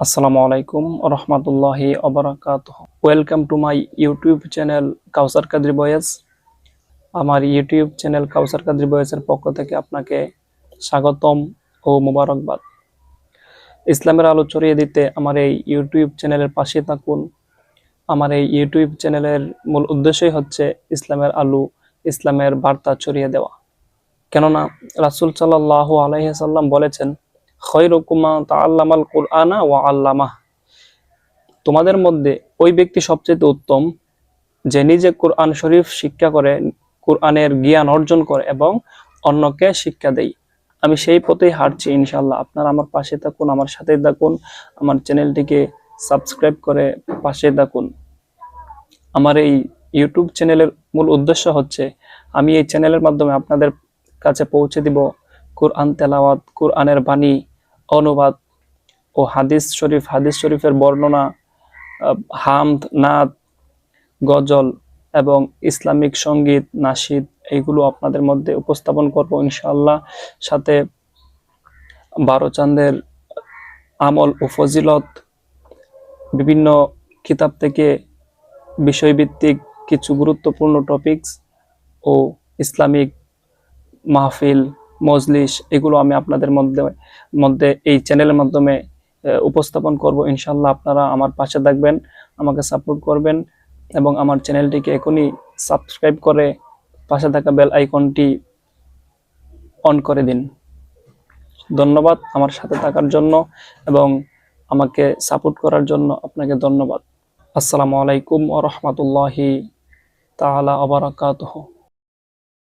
আসসালামু আলাইকুম রহমতুল্লাহি অবরাকাত welcome to my YouTube channel Kausar Qadri boys আমার ইউটিউব চ্যানেল কাউসার কাদরি বয়েসের পক্ষ থেকে আপনাকে স্বাগতম ও মোবারকবাদ। ইসলামের আলো ছড়িয়ে দিতে আমার এই ইউটিউব চ্যানেলের পাশে থাকুন। আমার এই ইউটিউব চ্যানেলের মূল উদ্দেশ্যই হচ্ছে ইসলামের আলু, ইসলামের বার্তা ছড়িয়ে দেওয়া। কেননা রাসূল সাল্লাল্লাহু আলাইহি বলেছেন তোমাদের মধ্যে ওই ব্যক্তি সবচেয়ে উত্তম, যে নিজে কোরআন শরীফ শিক্ষা করে, কোরআনের জ্ঞান অর্জন করে এবং অন্যকে শিক্ষা দেয়। আমি সেই পথেই হাঁটছি ইনশাল্লাহ আপনারা আমার পাশে থাকুন, আমার সাথে থাকুন, আমার চ্যানেলটিকে সাবস্ক্রাইব করে পাশে থাকুন। আমার এই ইউটিউব চ্যানেলের মূল উদ্দেশ্য হচ্ছে, আমি এই চ্যানেলের মাধ্যমে আপনাদের কাছে পৌঁছে দিব কোরআন তেলাওয়াত, কোরআনের বাণী, অনুবাদ ও হাদিস শরীফ, হাদিস শরীফের বর্ণনা হামদ, নাদ, গজল এবং ইসলামিক সংগীত নাশিদ এইগুলো আপনাদের মধ্যে উপস্থাপন করব ইনশাআল্লাহ। সাথে বারো চাঁদের আমল ও ফজিলত, বিভিন্ন কিতাব থেকে বিষয়ভিত্তিক কিছু গুরুত্বপূর্ণ টপিকস ও ইসলামিক মাহফিল মজলিস, এগুলো আমি আপনাদের মধ্যে মধ্যে এই চ্যানেলের মাধ্যমে উপস্থাপন করব। ইনশাল্লাহ আপনারা আমার পাশে থাকবেন, আমাকে সাপোর্ট করবেন এবং আমার চ্যানেলটিকে এখনই সাবস্ক্রাইব করে পাশে থাকা বেল আইকনটি অন করে দিন। ধন্যবাদ আমার সাথে থাকার জন্য এবং আমাকে সাপোর্ট করার জন্য আপনাকে ধন্যবাদ। আসসালামু আলাইকুম ওয়া রাহমাতুল্লাহি ওয়া বারাকাতুহু।